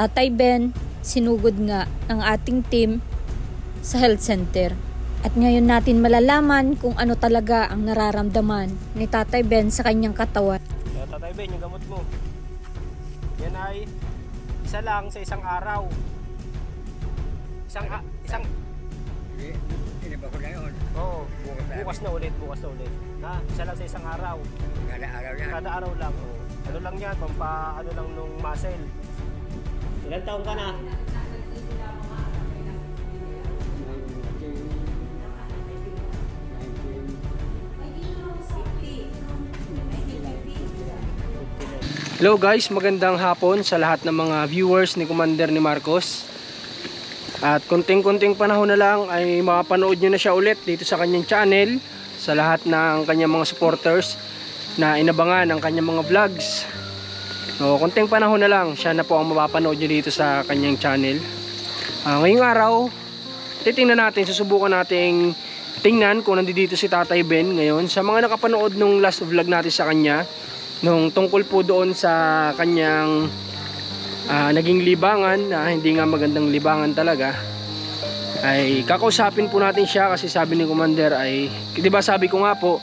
Tatay Ben, sinugod nga ng ating team sa health center. At ngayon natin malalaman kung ano talaga ang nararamdaman ni Tatay Ben sa kanyang katawan. Kaya Tatay Ben, yung gamot mo. Yan ay isa lang sa isang araw. Isang, a- isang, Hindi, hindi ba ko na yun? oo, Bukas na. bukas na ulit, bukas na ulit. Na, isa lang sa isang araw. Kada araw yan. Kada araw lang. Oh. Ano lang yan, pampa, ano lang nung muscle. Ilan taon ka na? Hello guys, magandang hapon sa lahat ng mga viewers ni Commander ni Marcos. At konting-konting panahon na lang ay mapapanood nyo na siya ulit dito sa kanyang channel sa lahat ng kanyang mga supporters na inabangan ang kanyang mga vlogs. So, konting panahon na lang siya na po ang mapapanood nyo dito sa kanyang channel. Ah, ngayong araw, titingnan natin, susubukan nating tingnan kung nandito si Tatay Ben ngayon. Sa mga nakapanood nung last vlog natin sa kanya, nung tungkol po doon sa kanyang ah, naging libangan na hindi nga magandang libangan talaga ay kakausapin po natin siya kasi sabi ni Commander ay 'di ba sabi ko nga po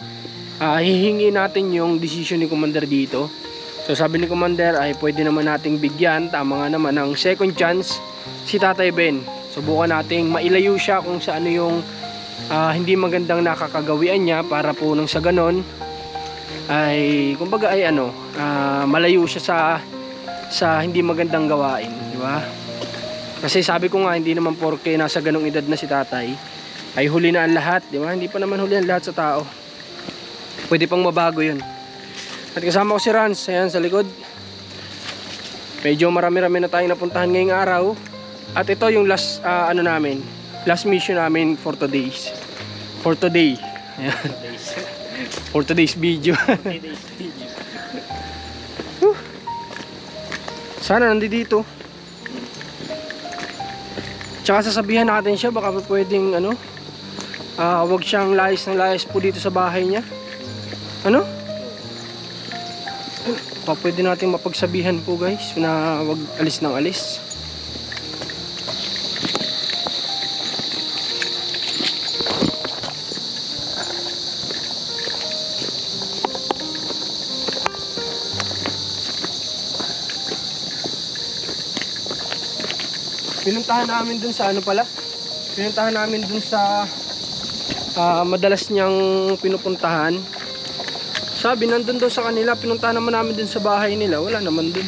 ah, hihingi natin yung decision ni Commander dito so sabi ni Commander ay pwede naman nating bigyan. Tama nga naman ng second chance si Tatay Ben. Subukan nating mailayo siya kung sa ano yung ah, hindi magandang nakakagawian niya para po nang sa ganon. Ay kumbaga ay ano ah, malayo siya sa sa hindi magandang gawain di ba? Kasi sabi ko nga hindi naman porke nasa ganong edad na si tatay ay huli na ang lahat di ba? Hindi pa naman huli ang lahat sa tao. Pwede pang mabago yun at kasama ko si Rans ayan sa likod medyo marami-rami na tayong napuntahan ngayong araw at ito yung last ah, ano namin last mission namin for today's for today ayan for today's video. Whew. Sana nandito. Tsaka sasabihan natin siya baka pwedeng ano ah wag siyang layas ng layas po dito sa bahay niya. Ano? Baka pwede natin mapagsabihan po guys na wag alis ng alis. Pinuntahan namin dun sa ano pala? Pinuntahan namin dun sa ah, madalas niyang pinupuntahan. Sabi nandun daw sa kanila, pinuntahan naman namin dun sa bahay nila, wala naman dun.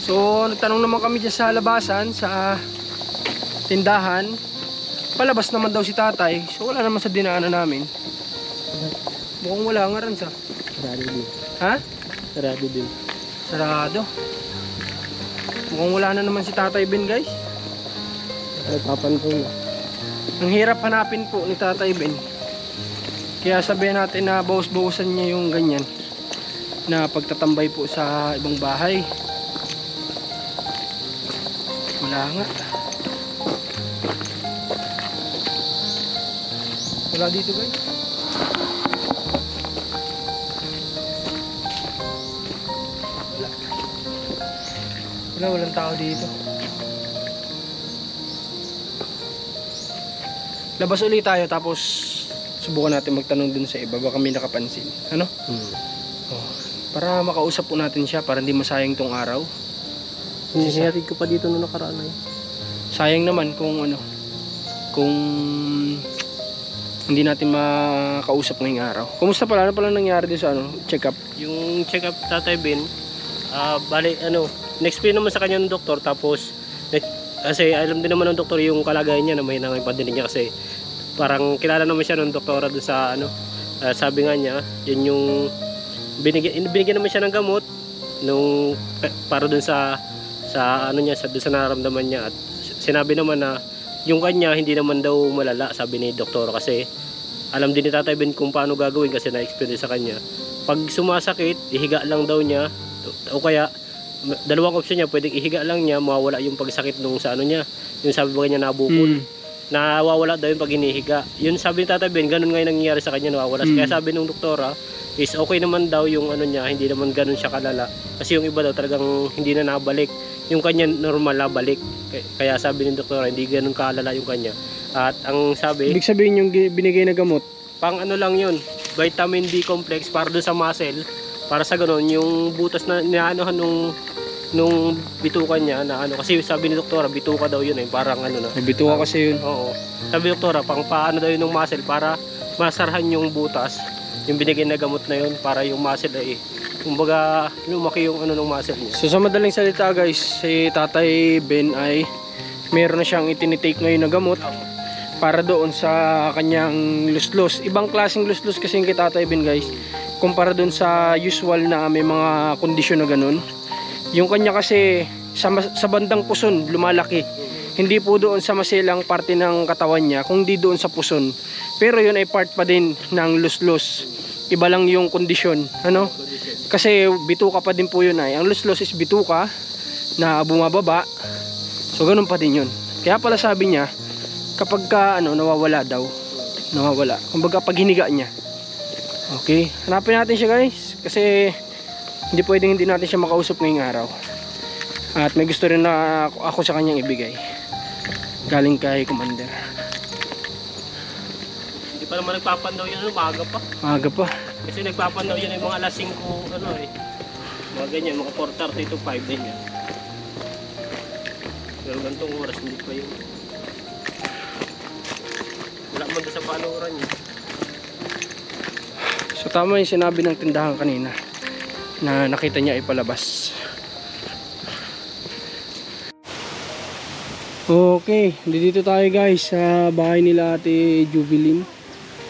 So, nagtanong naman kami dyan sa labasan, sa tindahan. Palabas naman daw si tatay, so wala naman sa dinaanan namin. Mukhang wala nga rin sa. Sarado din. Ha? Sarado din. Sarado. Mukhang wala na naman si tatay Ben guys. Nagpapansin na. Ang hirap hanapin po ni Tatay Ben. Kaya sabihin natin na bawas-bawasan niya yung ganyan na pagtatambay po sa ibang bahay. Wala nga. Wala dito guys. Wala. Wala, walang tao dito. Labas ulit tayo tapos subukan natin magtanong dun sa iba baka may nakapansin. Ano? Hmm. Oh, para makausap po natin siya para hindi masayang tong araw. Hinihatid ko pa dito nung nakaraan ay. Sayang naman kung ano kung hindi natin makausap ngayong araw. Kumusta pala? Ano pala nangyari din sa ano? Check up. Yung check-up tatay Ben, ah bali ano, na-explain naman sa kanya ng doktor tapos na- kasi alam din naman ng doktor yung kalagayan niya na may nangay padinig niya kasi parang kilala naman siya ng doktora doon sa ano, ah, sabi nga niya, yun yung binigyan, binigyan naman siya ng gamot nung pe- para doon sa sa ano niya sa doon sa nararamdaman niya. At sinabi naman na yung kanya hindi naman daw malala sabi ni doktor kasi alam din ni Tatay Ben kung paano gagawin kasi na-explain din sa kanya. Pag sumasakit, ihiga lang daw niya. O kaya dalawang option niya, pwedeng ihiga lang niya, mawawala yung pagsakit nung sa ano niya, yung sabi ba niya nabukol, Hmm. Nawawala daw yung pag hinihiga. Yun sabi ni Tata Ben, ganun nga yung nangyayari sa kanya, nawawala. Mm. Kaya sabi nung doktora, is okay naman daw yung ano niya, hindi naman ganun siya kalala. Kasi yung iba daw talagang hindi na nabalik. yung kanya normal na balik. Kaya- sabi ng doktor, hindi ganun kaalala yung kanya. At ang sabi, Ibig sabihin yung binigay na gamot, pang ano lang yun, vitamin D complex para doon sa muscle. Para sa ganun, yung butas na niaanohan nung nung bituka niya na ano kasi sabi ni doktora bituka daw yun eh parang ano na nabituwa kasi yun. Oo. Sabi ni doktora, pang paano daw yun ng muscle para masarhan yung butas. Yung binigay na gamot na yun para yung muscle ay kumbaga lumaki yung ano ng muscle niya. So sa madaling salita guys, si Tatay Ben ay meron na siyang itinitake ngayon na gamot para doon sa kanyang luslos. Ibang klaseng luslos kasi yung kay Tatay Ben guys, kumpara doon sa usual na may mga kondisyon na ganun. Yung kanya kasi sa, sa bandang puson lumalaki. Hindi po doon sa masilang parte ng katawan niya, kundi doon sa puson. Pero yun ay part pa din ng luslos. Iba lang yung kondisyon, ano? Kasi bituka pa din po yun ay. Ang luslos is bituka na bumababa. So ganun pa din yun. Kaya pala sabi niya, kapag ka, ano, nawawala daw. Nawawala. Kumbaga pag hiniga niya. Okay. Hanapin natin siya guys. Kasi hindi pwedeng hindi natin siya makausap ngayong araw. At may gusto rin na ako, ako sa kanyang ibigay. Galing kay Commander. Hindi pa naman nagpapandaw yun, ano, maaga pa. Maaga pa. Kasi nagpapandaw yun yung mga alas 5, ano eh. Mga ganyan, mga 4.30 to 5 din yan. Pero gantong oras, hindi pa yun. Wala man sa panuran niya. So tama yung sinabi ng tindahan kanina na nakita niya ipalabas. Okay, nandito tayo guys sa bahay nila ate Jubilin.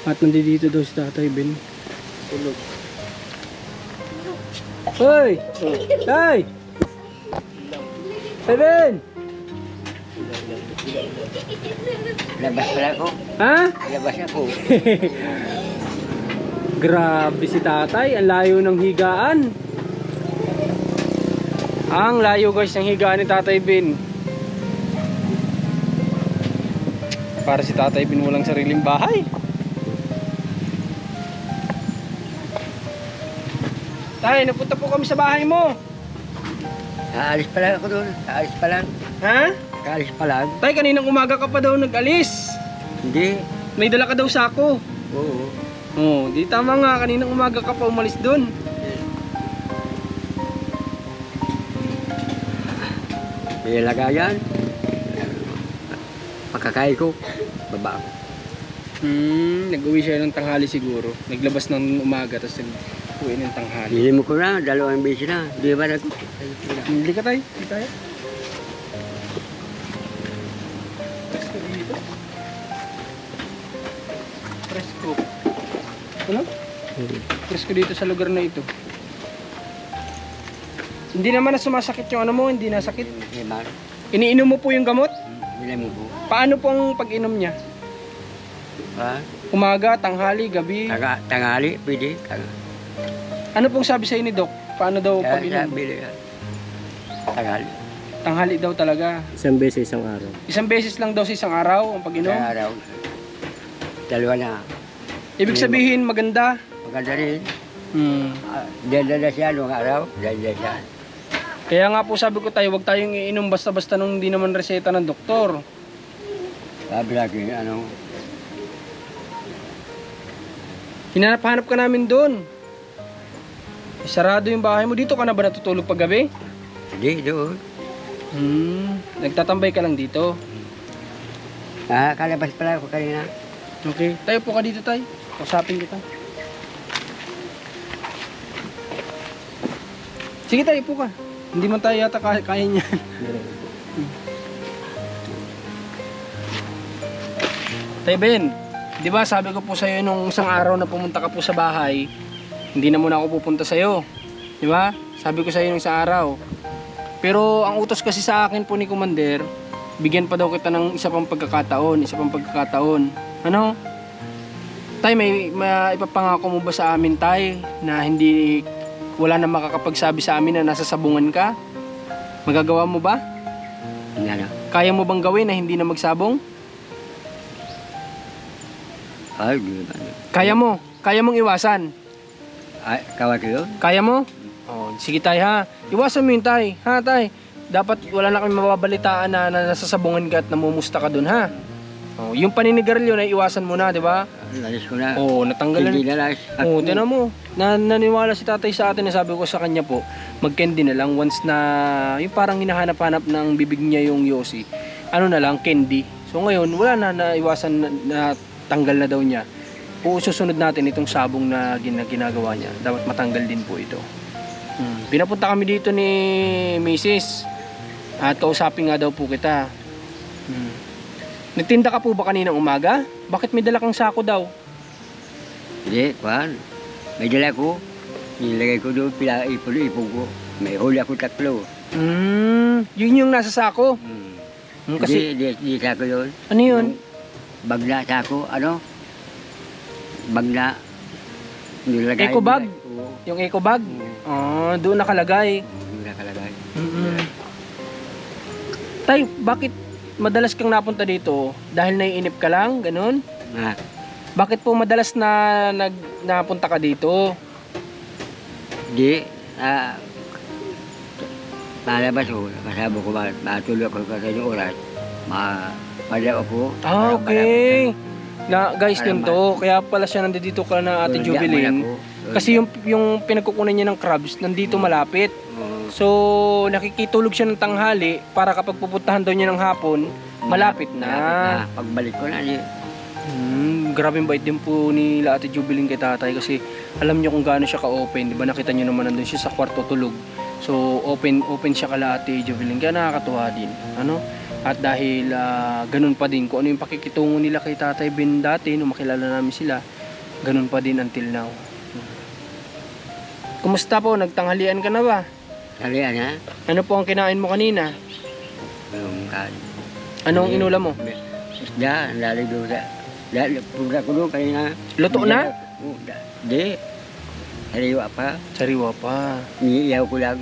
At nandito daw si Tatay Ben. Tulog. Hoy! Tay! Tay Ben! Labas pala ako. Ha? Labas ako. Grabe si tatay, ang layo ng higaan. Ang layo guys ng higaan ni Tatay Bin. Para si Tatay Bin walang sariling bahay. Tay, napunta po kami sa bahay mo. Aalis pa lang ako doon. Aalis pa lang. Ha? Aalis pa lang. Tay, kaninang umaga ka pa daw nag-alis. Hindi. May dala ka daw sako. Oo. Oh, di tama nga, kaninang umaga ka pa umalis doon. May lagayan. Pagkakain ko. Baba ako. Hmm, nag-uwi siya ng tanghali siguro. Naglabas ng umaga tapos nag-uwi ng tanghali. Hindi mo ko na. Dalawang beses na. Di ba na ko? Hindi ka tayo? Hindi tayo? Presko dito sa lugar na ito. Hindi naman na sumasakit yung ano mo, hindi nasakit. Di ba? Iniinom mo po yung gamot? Hindi mo ko. Paano pong pag-inom niya? Ha? Umaga, tanghali, gabi? Tanga, tangali. Pwede. Tanga. Ano pong sabi sa ni Doc? Paano daw pag-inom? Tangali. Tanghali daw talaga. Isang beses isang araw. Isang beses lang daw sa isang araw ang pag-inom. Kaya araw. Dalawa na. Ibig sabihin maganda. Maganda rin. Hmm. Ah, Dala na siya nung araw. Dala siya. Kaya nga po sabi ko tayo, wag tayong iinom basta-basta nung hindi naman reseta ng doktor. Sabi lagi, ano, Hinanap-hanap ka namin doon. Sarado yung bahay mo. Dito ka na ba natutulog pag gabi? hindi doon. Hmm. Nagtatambay ka lang dito. Ah, kalabas pala ako kanina. Okay. Tayo po ka dito tayo. Kausapin kita. Sige tayo po ka. Hindi man tayo yata kaya, kaya niyan. Tay Ben, di ba sabi ko po sa'yo nung isang araw na pumunta ka po sa bahay, hindi na muna ako pupunta sa'yo. Di ba? Sabi ko sa'yo nung isang araw. Pero ang utos kasi sa akin po ni Commander, bigyan pa daw kita ng isa pang pagkakataon, isa pang pagkakataon. Ano? Tay, may, may ipapangako mo ba sa amin, Tay, na hindi wala na makakapagsabi sa amin na nasa sabungan ka? Magagawa mo ba? Hindi na. Kaya mo bang gawin na hindi na magsabong? Ay? Kaya mo. Kaya mong iwasan. Ay, kawat yun? Kaya mo? Oh, sige tay ha. Iwasan mo yun tay. Ha tay. dapat wala na kami mababalitaan na, na nasasabungan ka at namumusta ka dun ha. Oh, yung paninigarilyo na iwasan mo na, di ba? Lalis ko na. Oo, oh, natanggal Hindi na. na lalis. Oo, oh, tinan mo. Na, naniwala si tatay sa atin na sabi ko sa kanya po, mag-candy na lang once na yung parang hinahanap-hanap ng bibig niya yung yosi. Ano na lang, candy. So ngayon, wala na naiwasan na, na tanggal na daw niya. O susunod natin itong sabong na gina, ginagawa niya. Dapat matanggal din po ito. Hmm. Pinapunta kami dito ni Mrs. At kausapin nga daw po kita. Hmm. Nagtinda ka po ba kaninang umaga? Bakit may dala kang sako daw? Hindi, kuhan. May dala ko. Nilagay ko doon, pila-ipon-ipon ko. May huli ako tatlo. Hmm, yun yung nasa sako. Hmm. Hmm, kasi, Di, di, di sako yun. ano yun? Bagna sako, ano? Bagna. Nilagay Eco bag? Oo. Yung eco bag? Oo. Ah, doon nakalagay. Yung nakalagay. mm Tay, bakit madalas kang napunta dito? Dahil naiinip ka lang, ganun? Ah, Bakit po madalas na nag, napunta ka dito? di, ah, palabas ko, kasama ko, ma- matulog ako kasi yung oras. Ma, pala ako. Ah, okay. Na, guys, Para ganito. Kaya pala siya nandito ka na Ate. Jubilin. Kasi yung, yung pinagkukunan niya ng crabs, nandito malapit. Oo. So, nakikitulog siya ng tanghali para kapag pupuntahan daw niya ng hapon, malapit na. Malapit na. Pagbalik ko na, di, Hmm, grabe bait din po ni Ate Jubilin kay tatay kasi alam niyo kung gaano siya ka-open. Di ba nakita niyo naman nandun siya sa kwarto tulog. So, open open siya kala Ate Jubilin. Kaya nakakatuwa din. Ano? At dahil ah, ganun pa din, kung ano yung pakikitungo nila kay Tatay Ben dati, nung makilala namin sila, ganun pa din until now. Kumusta po? Nagtanghalian ka na ba? Salian ha. Ano po ang kinain mo kanina? Yung kan. Anong inulam mo? Isda, lali doon sa, lali, pumunta ko doon kanina. Luto na? Oo, da- Di. Sariwa pa. Sariwa pa. Niiyaw ko lang.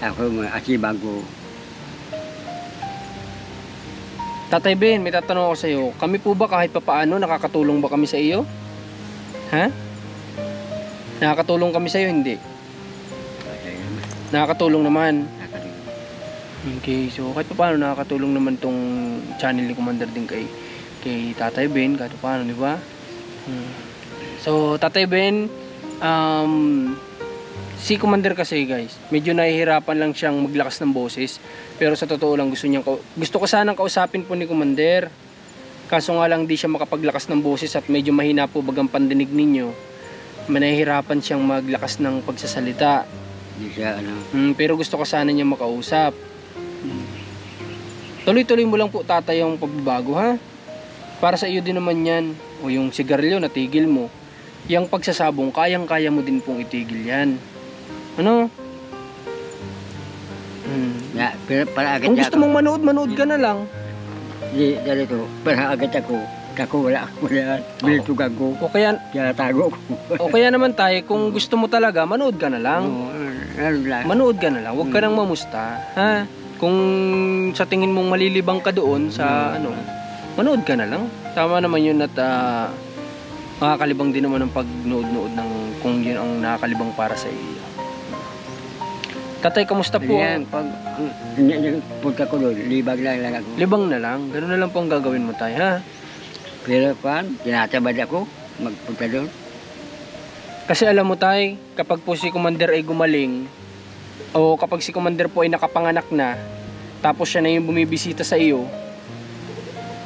Ako mga asibang ko. Tatay Ben, may tatanong ako sa iyo. Kami po ba kahit papaano nakakatulong ba kami sa iyo? Ha? Nakakatulong kami sa iyo hindi? Nakakatulong naman. Okay, so kahit papaano nakakatulong naman tong channel ni Commander din kay kay Tatay Ben, kahit papaano, di ba? Hmm. So, Tatay Ben, um, si Commander kasi guys, medyo nahihirapan lang siyang maglakas ng boses. Pero sa totoo lang gusto kau- gusto ko sanang kausapin po ni Commander. Kaso nga lang di siya makapaglakas ng boses at medyo mahina po bagang pandinig ninyo. Manahihirapan siyang maglakas ng pagsasalita. Hindi siya ano. Mm, pero gusto ko sana niya makausap. Tuloy-tuloy mo lang po tatay yung pagbabago ha. Para sa iyo din naman yan. O yung sigarilyo natigil mo. Yung pagsasabong, kayang-kaya mo din pong itigil yan. Ano? Mm. Ya, pero para agad Kung gusto mong manood, manood ka na lang. Di, dali to. Para agad ako. Ako wala, wala. Biltugan ko. O kaya, Kaya tago ko. o kaya naman tayo, kung gusto mo talaga, manood ka na lang. Oo, lang. Manood ka na lang, huwag ka nang mamusta. Ha? Kung sa tingin mong malilibang ka doon sa ano, manood ka na lang. Tama naman yun at ah, makakalibang din naman ang pagnood-nood ng kung yun ang nakakalibang para sa iyo. Tatay, kamusta po? Yan, pag punta ko doon, libag lang lang ako. Libang na lang. Ganun na lang po ang gagawin mo tayo, ha? Pero pan, tinatabad ako magpunta doon. Kasi alam mo tay, kapag po si Commander ay gumaling, o kapag si Commander po ay nakapanganak na, tapos siya na yung bumibisita sa iyo,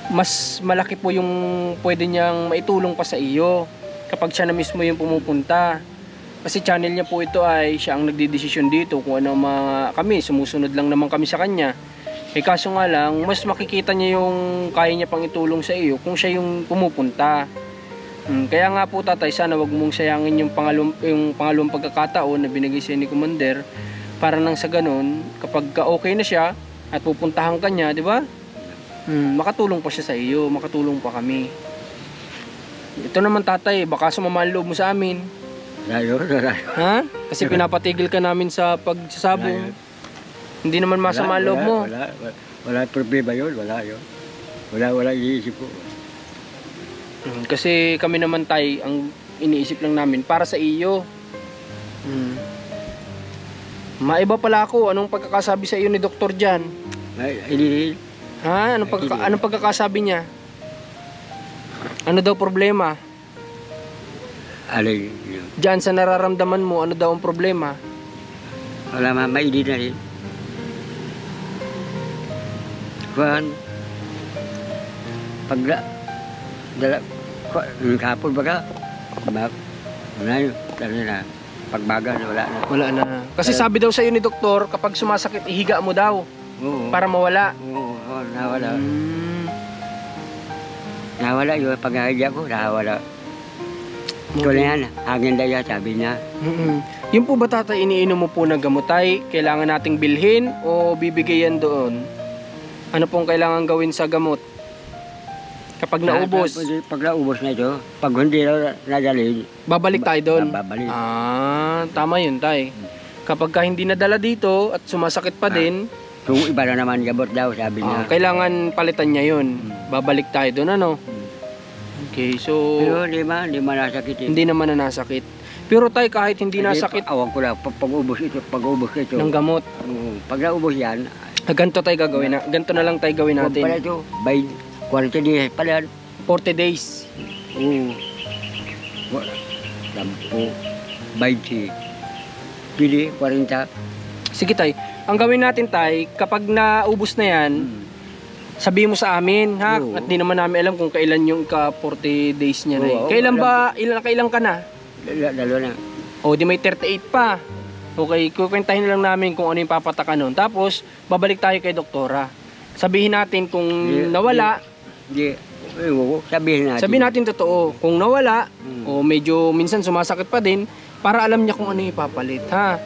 mas malaki po yung pwede niyang maitulong pa sa iyo kapag siya na mismo yung pumupunta. Kasi channel niya po ito ay siya ang nagdidesisyon dito kung ano mga kami, sumusunod lang naman kami sa kanya. Eh kaso nga lang, mas makikita niya yung kaya niya pang itulong sa iyo kung siya yung pumupunta. Mm, kaya nga po tatay, sana wag mong sayangin yung pangalawang, yung pangalawang pagkakataon na binigay sa ni Commander para nang sa ganun, kapag ka okay na siya at pupuntahan ka niya, di ba? Hmm, makatulong pa siya sa iyo, makatulong pa kami. Ito naman tatay, baka sumama loob mo sa amin. Layo, layo. Ha? Kasi pinapatigil ka namin sa pagsasabong. Hindi naman masama ang loob mo. Wala, wala, wala problema yun, wala yun. Wala, wala iisip ko. Hmm, kasi kami naman tay, ang iniisip lang namin para sa iyo. Hmm. Maiba pala ako. Anong pagkakasabi sa iyo ni Doktor Jan? Ay. Ha? Anong, pagkaka- anong pagkakasabi niya? Ano daw problema? Alay. Diyan sa nararamdaman mo, ano daw ang problema? Wala ma, maili na rin. Kuhan. Pagla, dala, kapon baga, bak, wala yun, ano na, pagbaga, wala na. Wala na. Kasi sabi daw sa iyo ni doktor, kapag sumasakit, ihiga mo daw Oo, para mawala. oo, oo, nawala. Mm. Nawala yung pag-ahidya ko, nawala. Ito na yan, hangin daya, sabi niya. Mm-mm. Yung po ba tatay, iniinom mo po ng gamot tay? Kailangan nating bilhin o bibigay yan doon? Ano pong kailangan gawin sa gamot? Kapag naubos, Pag, pag naubos na ito, pag hindi na nadalhin, babalik tayo doon. babalik. Ah, tama yun tay. Kapag ka hindi nadala dito at sumasakit pa Ah. din, Kung iba na naman gamot daw, sabi niya. ah, kailangan palitan niya yun. Mm. Babalik tayo doon, ano? Okay, so Pero di man nasakit eh. hindi naman na nasakit. Pero tay, kahit hindi nasakit pa- Awan ko lang, pag, pag ubos ito, pag ubos ito. ng gamot, Oo, pag naubos yan, ganito tayo gagawin na. Ganito na lang tayo gawin huwag pala natin. ito, by 40 days pala. 40 days. Oo. Wa- Lampu, 20. Pili, 40. Sige tay, ang gawin natin tay, kapag naubos na yan, Hmm. sabihin mo sa amin, ha? Oo. At di naman namin alam kung kailan yung ka 40 days niya na eh. Oo, Kailan ba, ilan, kailan ka na? Dal- Dalawa na. O, di may 38 pa. Okay, kukwentahin lang namin kung ano yung papataka nun. Tapos, babalik tayo kay doktora. Sabihin natin kung Di- nawala, Di, eh, wag- sabihin natin. sabihin natin totoo. Kung nawala, Hmm. o medyo minsan sumasakit pa din, para alam niya kung ano ipapalit, ha?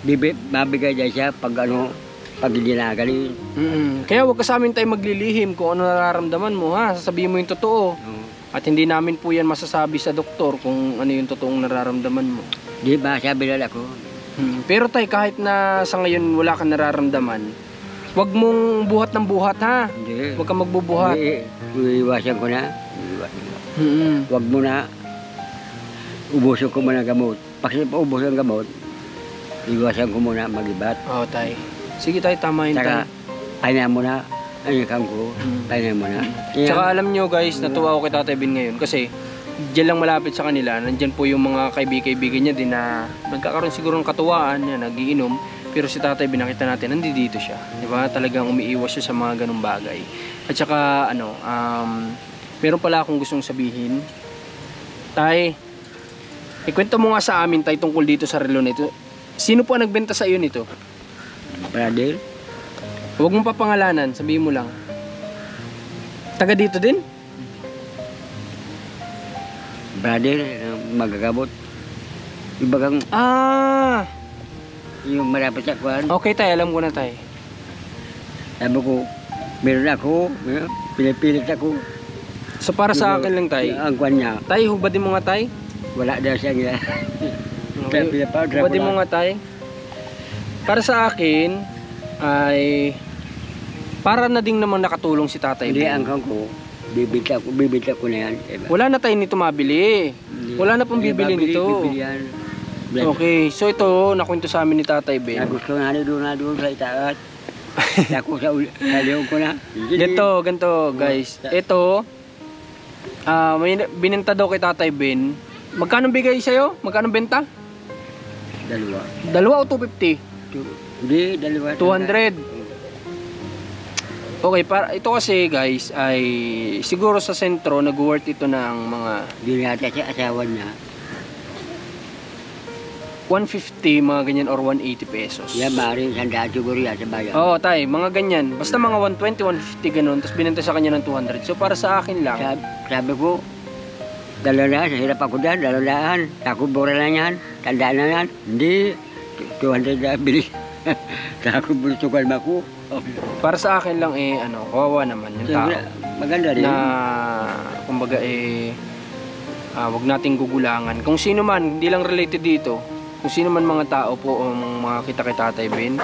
Bibi, mabigay dyan siya pag ano, pag hindi nagaling. mm Kaya wag ka sa amin tayo maglilihim kung ano nararamdaman mo, ha? Sasabihin mo yung totoo. Oo. At hindi namin po yan masasabi sa doktor kung ano yung totoong nararamdaman mo. Di ba, sabi nila ko, Hmm. Pero tay, kahit na sa ngayon wala kang nararamdaman, wag mong buhat ng buhat ha. hindi. Wag kang magbubuhat. Hindi, iwasan ko na. Iwasan ko. Hmm. Huwag mo na ubusin ko muna gamot. Pag paubos ang gamot, iwasan ko muna magibat. Oo, tay. Sige tay, tama yun Saka, tay. pahinga mo na. Ano kang ko, Hmm. pahinga mo na. Tsaka alam nyo guys, natuwa ako kay Tatay Ben ngayon kasi diyan lang malapit sa kanila, nandyan po yung mga kaibig-kaibigan niya din na nagkakaroon siguro ng katuwaan, na nagiinom, pero si Tatay Ben nakita natin, nandito siya. Di ba? Talagang umiiwas siya sa mga ganong bagay. At saka, ano, um, meron pala akong gustong sabihin. Tay, ikwento mo nga sa amin, Tay, tungkol dito sa relo nito. Sino po ang nagbenta sa iyo nito? Brother, Huwag mong papangalanan, sabihin mo lang. Taga dito din? brother, uh, magagamot. Iba kang, Ah, yung malapit sa kwan, okay tay, alam ko na tay. sabi ko, meron ako, eh, pinipilit ako. So para sa akin lang tay. Ang kwan niya, Tay, hubadin mo nga tay. wala daw siya nila. Okay. Hubadin mo nga tay. Para sa akin ay para na ding naman nakatulong si tatay. Hindi, ang kang ko, bibita ko, bibita ko na yan. Diba? Wala na tayo nito mabili. Hindi. Wala na pong bibili babili, nito. bibili yan. Okay, so ito nakwento sa amin ni tatay Ben. gusto nga doon na doon sa itaat. Ako sa, sa liyong ko na. Ganito, ganito guys. Ito ah may binenta daw kay tatay Ben. Magkano bigay sa'yo? Magkano benta? Dalawa. Dalawa o 250? Two- Hindi, dalawa. 200. Okay, para ito kasi guys ay siguro sa sentro nag-worth ito ng mga Hindi nata sa asawa niya. 150 mga ganyan or 180 pesos. Yan, maaaring sandaan siguro yan sa bayan. Oo, tay, mga ganyan. Basta mga 120, 150 ganun, tapos binenta sa kanya ng 200. So para sa akin lang, Sabi, sabi ko, dalalaan, hirap ako dyan, dalalaan. Ako bura na yan, tandaan na yan. Hindi, 200 na bili. Ako bulutukan mo ako. para sa akin lang eh ano, kawawa naman yung tao maganda rin. na kumbaga eh ah, wag nating gugulangan. Kung sino man, hindi lang related dito. Kung sino man mga tao po o mga kita kay Tatay Ben,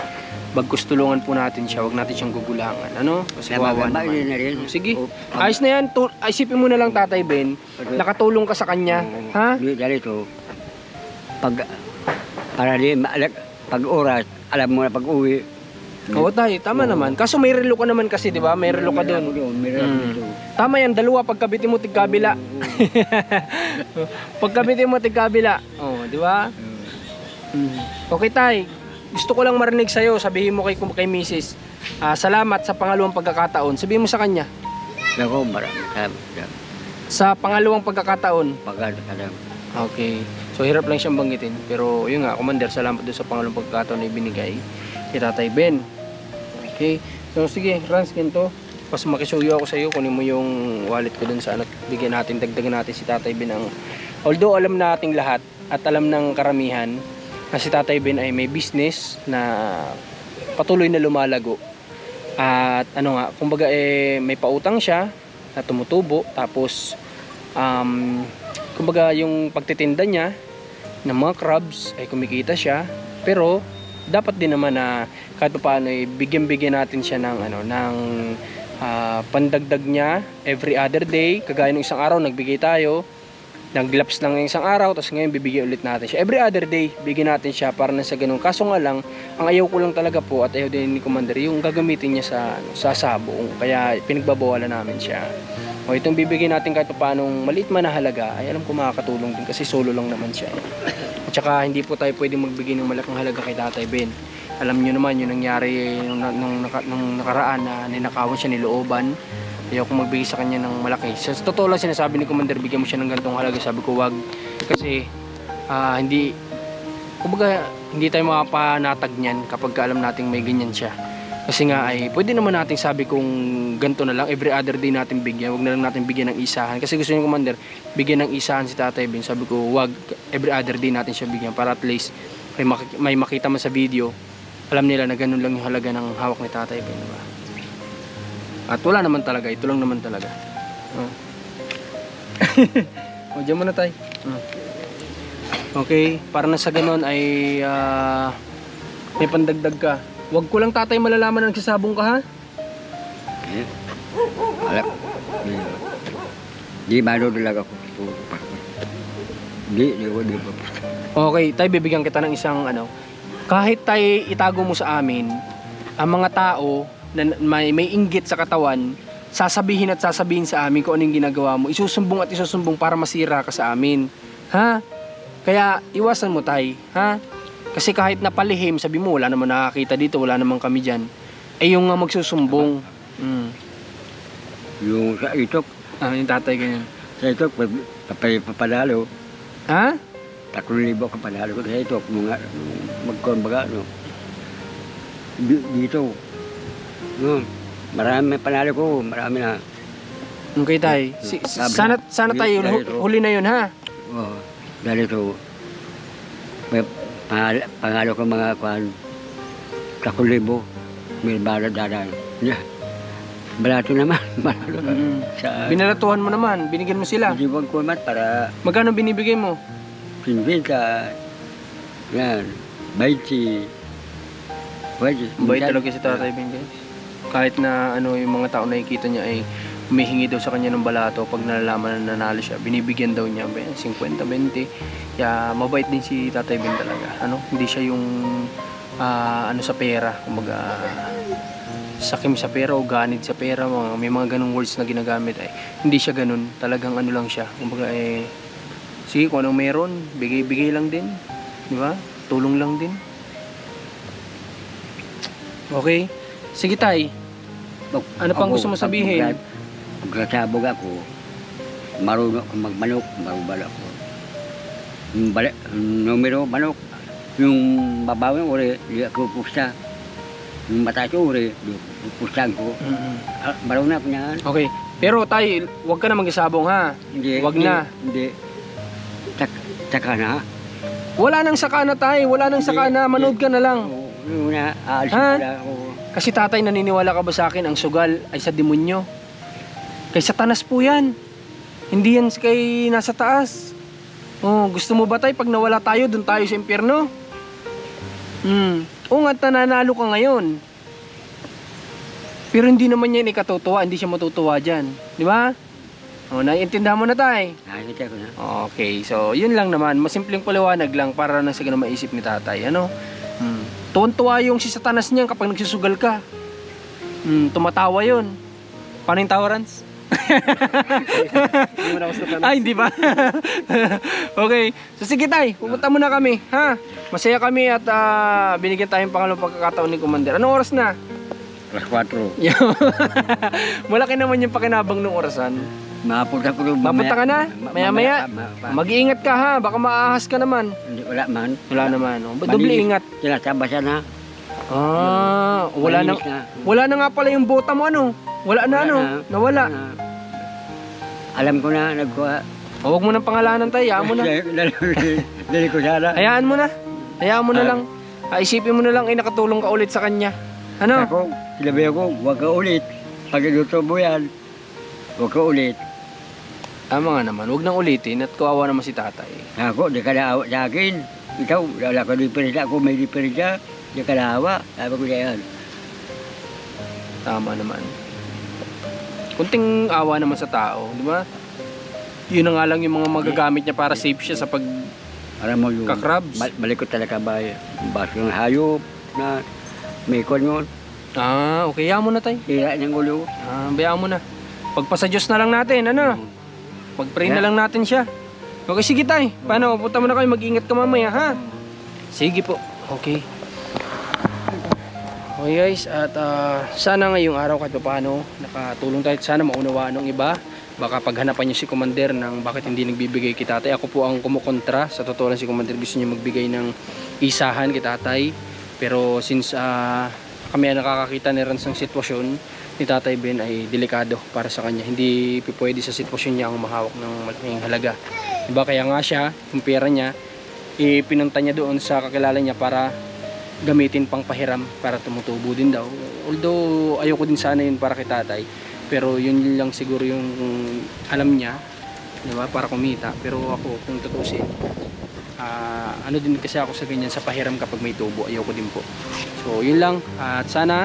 bagkustulungan po natin siya, wag natin siyang gugulangan. Ano? Kasi Maganda naman. na rin. Sige. O, Ayos na yan. Tu- isipin mo na lang Tatay Ben, nakatulong ka sa kanya. Ha? Di, dahil ito, pag, para di, pag oras, alam mo na pag uwi. Oo tay, tama naman. Kaso may relo ka naman kasi, di ba? May relo ka doon. May relo Mm. Tama yan, dalawa pagkabitin mo tigkabila. pagkabitin mo tigkabila. Oh, di ba? Mm. Okay tay, gusto ko lang marinig sa'yo, sabihin mo kay, kay Mrs. ah, salamat sa pangalawang pagkakataon. Sabihin mo sa kanya, Ako, marami. Salamat. sa pangalawang pagkakataon. Pagkat, alam. Okay. So hirap lang siyang banggitin. Pero yun nga, Commander, salamat doon sa pangalawang pagkakataon na ibinigay kay Tatay Ben. Okay. So sige, Rans, ganito. Pas makisuyo ako sa iyo, kunin mo yung wallet ko dun sa ano, bigyan natin, dagdagan natin si Tatay Ben ang although alam nating lahat at alam ng karamihan na si Tatay Ben ay may business na patuloy na lumalago. At ano nga, kumbaga eh may pautang siya na tumutubo. Tapos um, kumbaga yung pagtitinda niya ng mga crabs ay kumikita siya. Pero dapat din naman na kahit pa paano eh, bigyan-bigyan natin siya ng ano ng ah, pandagdag niya every other day. Kagaya ng isang araw nagbigay tayo naglaps lang ng isang araw tapos ngayon bibigyan ulit natin siya every other day bigyan natin siya para na sa ganun kaso nga lang ang ayaw ko lang talaga po at ayaw din ni Commander yung gagamitin niya sa ano, sa sabong kaya pinagbabawalan namin siya o itong bibigyan natin kahit paano maliit man na halaga ay alam ko makakatulong din kasi solo lang naman siya eh. At saka hindi po tayo pwedeng magbigay ng malaking halaga kay Tatay Ben. Alam niyo naman yung nangyari nung, nung, naka- nung nakaraan na ninakawan siya ni Looban. Ayaw ko magbigay sa kanya ng malaki. Sa sa totoo lang sinasabi ni Commander, bigyan mo siya ng ganitong halaga. Sabi ko wag kasi ah, hindi kumbaga hindi tayo makapanatag niyan kapag ka alam nating may ganyan siya. Kasi nga ay pwede naman nating sabi kung ganito na lang every other day natin bigyan, wag na lang natin bigyan ng isahan. Kasi gusto niyo commander, bigyan ng isahan si Tatay Ben. Sabi ko wag every other day natin siya bigyan para at least may, may makita man sa video, alam nila na ganun lang yung halaga ng hawak ni Tatay Ben, di ba? At wala naman talaga, ito lang naman talaga. Oh. o, dyan muna tayo. Oh. Okay, para na sa ganun ay ah, may pandagdag ka. Huwag ko lang tatay malalaman na nagsasabong ka ha. Eh, alam. Di malo talaga ako. Di, di ko, di ko. Okay, tayo bibigyan kita ng isang ano. Kahit tayo itago mo sa amin, ang mga tao na may, may inggit sa katawan, sasabihin at sasabihin sa amin kung anong ginagawa mo. Isusumbong at isusumbong para masira ka sa amin. Ha? Kaya iwasan mo tay, ha? Kasi kahit napalihim, sabi mo wala naman nakakita dito, wala naman kami dyan. Eh yung nga magsusumbong. Mm. Yung sa itok, Ah, yung tatay ganyan. sa itok, papay papadalo. Ha? Tatlong libo ka panalo ko sa itok. Mga, magkon baga, no. Di- Dito. No. Marami panalo ko, marami na. Okay tay. Si, si- sana sana tayo hu- huli na yun ha. Oh, dahil ito, may pangal, pangalo ko mga kwan, tatlong libo. May dadan. Yeah. Balato naman, balato. Mm. Sa, Binalatuhan mo naman, binigyan mo sila. Hindi ko kumat para Magkano binibigay mo? pinbinta. Yan. Baiti. Pwede. Bait talaga si Tatay Ben guys. Kahit na ano yung mga tao nakikita niya ay humihingi daw sa kanya ng balato pag nalalaman na nanalo siya. Binibigyan daw niya ba, 50, 20. Kaya mabait din si Tatay Ben talaga. Ano, hindi siya yung ah, ano sa pera, kumbaga sakim sa pera o ganid sa pera, mga, may mga ganong words na ginagamit ay hindi siya ganun. Talagang ano lang siya. Kumbaga eh sige kung anong meron, bigay-bigay lang din. Di ba? Tulong lang din. Okay? Sige tay. Ano pang gusto mo sabihin? Pagkasabog ako, marunong ako magmanok, marubal ako. Yung bala, yung numero manok, yung babawi uri, di ako pusta. Yung mataas uri, di ako ko. Mm-mm. Ah, marunong ako niyan. Okay. Pero tay, huwag ka na magsabong ha. Hindi, Wag hindi, na. Hindi. Tak, taka na. Wala nang sakana tay, wala nang sakana, manood ka na lang. Oo, Yung na, aalis Ha? ko na ako. Kasi tatay, naniniwala ka ba sa akin ang sugal ay sa demonyo? Kay satanas po yan. Hindi yan kay nasa taas. Oh, gusto mo ba tay pag nawala tayo, doon tayo sa impyerno? Hmm. Oo nga, nananalo ka ngayon. Pero hindi naman yan ikatutuwa, hindi siya matutuwa dyan. Di ba? Oh, naiintindihan mo na tay. Nakikita ko na. Okay, so yun lang naman. Masimpleng paliwanag lang para na sa ganun maisip ni tatay. Ano? Tuwan-tuwa yung si Satanas niyan kapag nagsusugal ka. Hmm, tumatawa yun. Paano yung sa Ay, hindi ba? okay. So sige tay, pupunta muna kami, ha? Masaya kami at ah, binigyan tayong pangalawang pagkakataon ni Commander. Anong oras na? Alas 4. Malaki naman yung pakinabang ng orasan. Mapunta ko doon. Mapunta ka na? Maya-maya? Mag-iingat ka ha, baka maahas ka naman. Wala man. Wala naman. Oh. Ba't Doble ingat. Sinasabasan na. Ah, wala na, wala na nga pala yung bota mo ano. Wala na ano, na. nawala. Alam ko na, nagkuha. Oh, Huwag mo nang pangalanan tayo, hayaan mo na. Dali- ko sana. Hayaan mo na. Hayaan mo na Ah. lang. Ah, isipin mo na lang, ay nakatulong ka ulit sa kanya. Ano? Ako, sinabi ako, huwag ka ulit. Pag iluto mo yan, huwag ka ulit. Tama nga naman, huwag nang ulitin at kawawa naman si tatay. Ako, di ka naawa sa akin. Ikaw, wala ka diferensya. Ako may diferensya. Di ka naawa. Sabi ko na yan. Tama naman. Kunting awa naman sa tao, di ba? Yun na nga lang yung mga magagamit niya para safe siya sa pag Alam mo yung... kakrabs. Bal- balik ko talaga ba baso ng hayop na may kon yun. Ah, okay, hayaan mo na tay. Tira ng ulo. Ah, bayaan mo na. Pagpasa Diyos na lang natin, ano? Pag-pray na lang natin siya. Okay, sige tay. Paano? Punta mo na kayo, mag-ingat ka mamaya, ha? Sige po. Okay. Okay guys, at ah, sana ngayong araw kahit paano nakatulong tayo. Sana maunawaan ng iba. Baka paghanapan niyo si Commander ng bakit hindi nagbibigay kay tatay. Ako po ang kumukontra. Sa totoo lang si Commander gusto niya magbigay ng isahan kay tatay. Pero since ah, kami ang nakakakita ni Rans ng sitwasyon ni Tatay Ben ay delikado para sa kanya. Hindi pwede sa sitwasyon niya ang mahawak ng malaking halaga. Diba? Kaya nga siya, yung pera niya, ipinunta niya doon sa kakilala niya para gamitin pang pahiram para tumutubo din daw. Although ayoko din sana yun para kay tatay. Pero yun lang siguro yung alam niya, 'di ba? Para kumita. Pero ako kung tutusin, ah, ano din kasi ako sa ganyan sa pahiram kapag may tubo. Ayoko din po. So, yun lang. At sana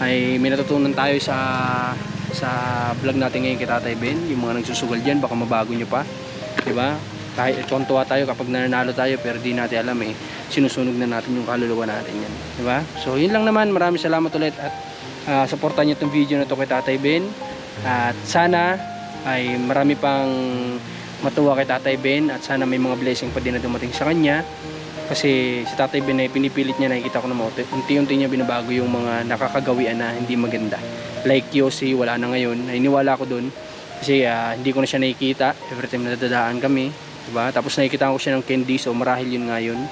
ay may natutunan tayo sa sa vlog natin ngayon kay Tatay Ben. Yung mga nagsusugal diyan, baka mabago nyo pa. 'Di ba? Kahit tuwa tayo kapag nananalo tayo pero di natin alam eh sinusunog na natin yung kaluluwa natin yan. Di ba? So, yun lang naman. Maraming salamat ulit at uh, supportan nyo itong video na to kay Tatay Ben. At sana ay marami pang matuwa kay Tatay Ben at sana may mga blessing pa din na dumating sa kanya. Kasi si Tatay Ben ay pinipilit niya nakikita ko na mga unti-unti niya binabago yung mga nakakagawian na hindi maganda. Like Yossi, wala na ngayon. Nainiwala ko dun. Kasi ah, hindi ko na siya nakikita every time na dadaan kami. Diba? Tapos nakikita ko siya ng candy so marahil yun nga yun.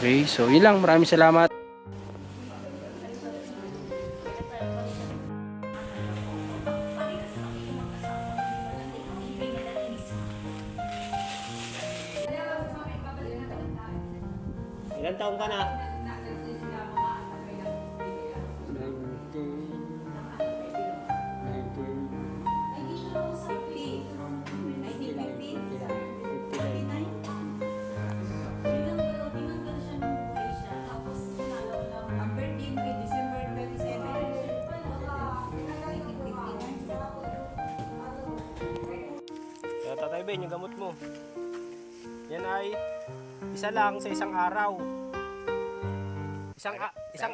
Okay, so yun lang. Maraming salamat. Ben, yung gamot mo. Yan ay isa lang sa isang araw. Isang a- isang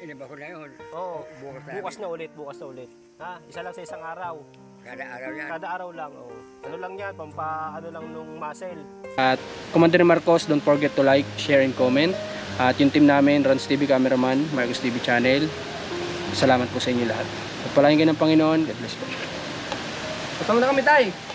Inaba ko na yun. Oo. Bukas na. Bukas na ulit, bukas na ulit. Ha? Isa lang sa isang araw. Kada araw yan. Kada araw lang, oh. Ano lang yan, pampa ano lang nung muscle. At Commander Marcos, don't forget to like, share, and comment. At yung team namin, Rans TV Cameraman, Marcos TV Channel. Salamat po sa inyo lahat. At palahin kayo ng Panginoon. God bless po. Patama na kami tayo.